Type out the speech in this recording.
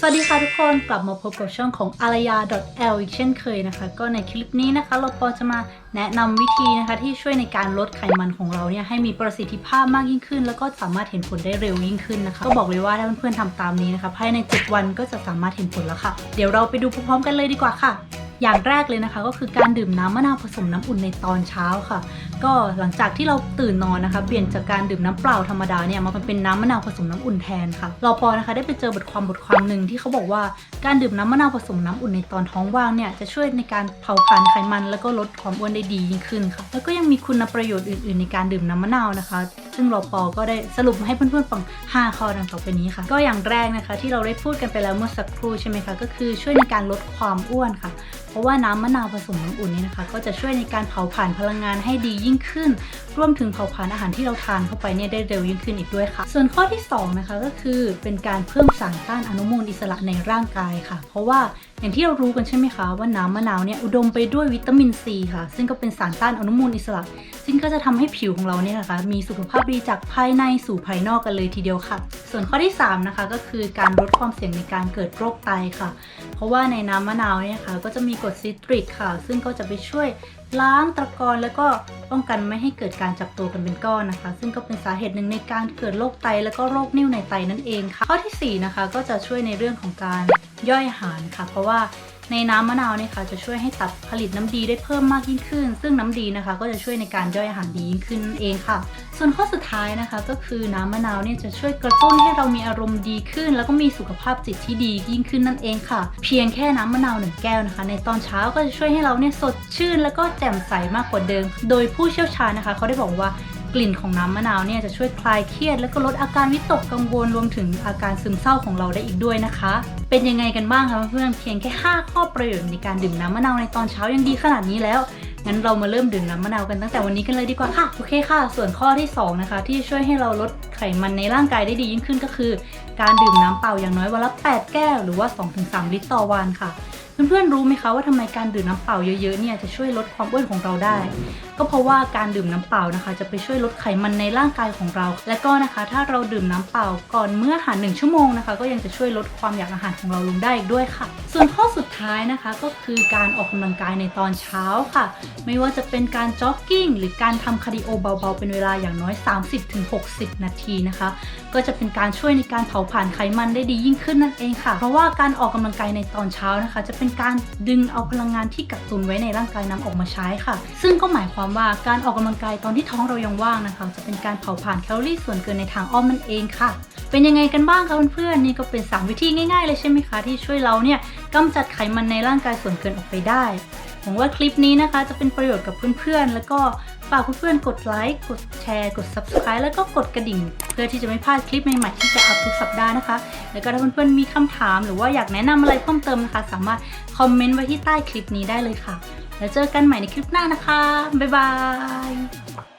สวัสดีค่ะทุกคนกลับมาพบกับช่องของอารยา .l อีกเช่นเคยนะคะ ก็ในคลิปนี้นะคะ เราปอจะมาแนะนำวิธีนะคะที่ช่วยในการลดไขมันของเราเนี่ยให้มีประสิทธิภาพมากยิ่งขึ้น แล้วก็สามารถเห็นผลได้เร็วยิ่งขึ้นนะคะ ก็บอกเลยว่าถ้าเพื่อนๆทำตามนี้นะคะภายใน 7 วันก็จะสามารถเห็นผลแล้วค่ะ เดี๋ยวเราไปดูพร้อมๆกันเลยดีกว่าค่ะ อย่างแรกเลยนะคะ ก็คือการดื่มน้ำมะนาวผสมน้ำอุ่นในตอนเช้าค่ะ ก็หลังจากที่เราตื่นนอนนะคะ เปลี่ยนจากการดื่มน้ำเปล่าธรรมดาเนี่ยมาเป็นน้ำมะนาวผสมน้ำอุ่นแทนค่ะเราปอนะคะ ได้ไปเจอบทความบทความหนึ่งที่เขาบอกว่าการดื่มน้ำมะนาวผสมน้ำอุ่นในตอนท้องว่างเนี่ยจะช่วยในการเผาผลาญไขมัน แล้วก็ลดความอ้วนได้ดียิ่งขึ้นค่ะแล้วก็ยังมีคุณประโยชน์อื่น ๆ ในการดื่มน้ำมะนาวนะคะ ซึ่งเราปอก็ได้สรุปมาให้เพื่อนๆฟัง 5 ข้อดังต่อไปนี้ค่ะ ก็อย่างแรกนะคะ ที่เราได้พูดกันไปแล้วเมื่อสักครู่ใช่ไหมคะ ก็คือช่วยในการลดความอ้วนค่ะ เพราะว่าน้ำมะนาวผสมน้ำอุ่นนี่นะคะ ก็จะช่วยในการเผาผลาญพลังงานให้ดียิ่งขึ้น รวมถึงเผาผลาญอาหารที่เราทานเข้าไปเนี่ยได้เร็วยิ่งขึ้นอีกด้วยค่ะ ส่วนข้อที่ 2 นะคะก็คือเป็นการเพิ่มสารต้านอนุมูลอิสระในร่างกายค่ะ เพราะว่าอย่างที่เรารู้กันใช่ไหมคะว่าน้ำมะนาวเนี่ยอุดมไปด้วยวิตามินซีค่ะ ซึ่งก็เป็นสารต้านอนุมูลอิสระ ซึ่งก็จะทำให้ผิวของเราเนี่ยนะคะ มีสุขภาพดีจากภายในสู่ภายนอกกันเลยทีเดียวค่ะ ส่วนข้อที่ 3 นะคะ ก็คือการลดความเสี่ยงในการเกิดโรคไตค่ะ เพราะว่าในน้ำมะนาวเนี่ยค่ะ ก็จะมีกรดซิตริกค่ะ ซึ่งก็จะไปช่วยล้างตะกอนแล้วก็ป้องกันไม่ให้เกิดการจับตัวกันเป็นก้อนนะคะ ซึ่งก็เป็นสาเหตุหนึ่งในการเกิดโรคไตแล้วก็โรคนิ่วในไตนั่นเองค่ะ ข้อทีสี่4 นะคะก็จะช่วยในเรื่องของการย่อยอาหารค่ะ เพราะว่า ในน้ำมะนาวเนี่ยค่ะจะช่วยให้ตับผลิตน้ำดีได้เพิ่มมากยิ่งขึ้น ซึ่งน้ำดีนะคะ ก็จะช่วยในการย่อยอาหารดียิ่งขึ้นนั่นเองค่ะ ส่วนข้อสุดท้ายนะคะ ก็คือน้ำมะนาวเนี่ยจะช่วยกระตุ้นให้เรามีอารมณ์ดีขึ้น แล้วก็มีสุขภาพจิตที่ดียิ่งขึ้นนั่นเองค่ะ เพียงแค่น้ำมะนาวหนึ่งแก้วนะคะ ในตอนเช้าก็จะช่วยให้เราเนี่ยสดชื่น แล้วก็แจ่มใสมากกว่าเดิม โดยผู้เชี่ยวชาญนะคะ เขาได้บอกว่า กลิ่นของน้ำมะนาวเนี่ยจะช่วยคลายเครียด แล้วก็ลดอาการวิตกกังวลรวมถึงอาการซึมเศร้าของเราได้อีกด้วยนะคะ เป็นยังไงกันบ้างคะเพื่อนเพียงแค่ 5 ข้อประโยชน์ในการดื่มน้ำมะนาวในตอนเช้ายังดีขนาดนี้แล้วงั้นเรามาเริ่มดื่มน้ำมะนาวกันตั้งแต่วันนี้กันเลยดีกว่าค่ะโอเคค่ะ ส่วนข้อที่ 2 นะคะ ที่ช่วยให้เราลดไขมันในร่างกายได้ดียิ่งขึ้นก็คือ การดื่มน้ำเปล่าอย่างน้อยวันละ 8 แก้ว หรือว่า 2-3 ลิตรต่อวันค่ะ เพื่อนๆรู้ไหมคะว่าทำไมการดื่มน้ำเปล่าเยอะๆเนี่ยจะช่วยลดความอ้วนของเราได้ ก็เพราะว่าการดื่มน้ำเปล่านะคะ จะไปช่วยลดไขมันในร่างกายของเรา และก็นะคะถ้าเราดื่มน้ำเปล่าก่อนเมื่ออาหารหนึ่งชั่วโมงนะคะ ก็ยังจะช่วยลดความอยากอาหารของเราลงได้อีกด้วยค่ะ ส่วนข้อสุดท้ายนะคะก็คือการออกกำลังกายในตอนเช้าค่ะ ไม่ว่าจะเป็นการจ็อกกิ้งหรือการทำคาร์ดิโอเบาๆ เป็นเวลาอย่างน้อย 30-60 นาทีนะคะ ก็จะเป็นการช่วยในการเผาผลาญไขมันได้ดียิ่งขึ้นนั่นเองค่ะ เพราะว่าการออกกำลังกายในตอนเช้านะคะ จะเป็นการดึงเอาพลังงานที่กักตุนไว้ในร่างกายนำออกมาใช้ค่ะ ซึ่งก็หมายความว่าการออกกำลังกายตอนที่ท้องเรายังว่างนะคะ จะเป็นการเผาผลาญแคลอรี่ส่วนเกินในทางอ้อมนั่นเองค่ะ เป็นยังไงกันบ้างคะเพื่อนๆนี่ก็เป็น 3 วิธีง่ายๆเลยใช่ไหมคะที่ช่วยเราเนี่ยกำจัดไขมันในร่างกายส่วนเกินออกไปได้ หวังว่าคลิปนี้นะคะจะเป็นประโยชน์กับเพื่อนๆ แล้วก็ฝากเพื่อนๆ กดไลค์ กดแชร์ กด subscribe แล้วก็กดกระดิ่ง เพื่อที่จะไม่พลาดคลิปใหม่ๆ ที่จะอัพทุกสัปดาห์นะคะ แล้วก็ถ้าเพื่อนๆ มีคำถามหรือว่าอยากแนะนำอะไรเพิ่มเติมนะคะ สามารถคอมเมนต์ไว้ที่ใต้คลิปนี้ได้เลยค่ะ แล้วเจอกันใหม่ในคลิปหน้านะคะ บ๊ายบาย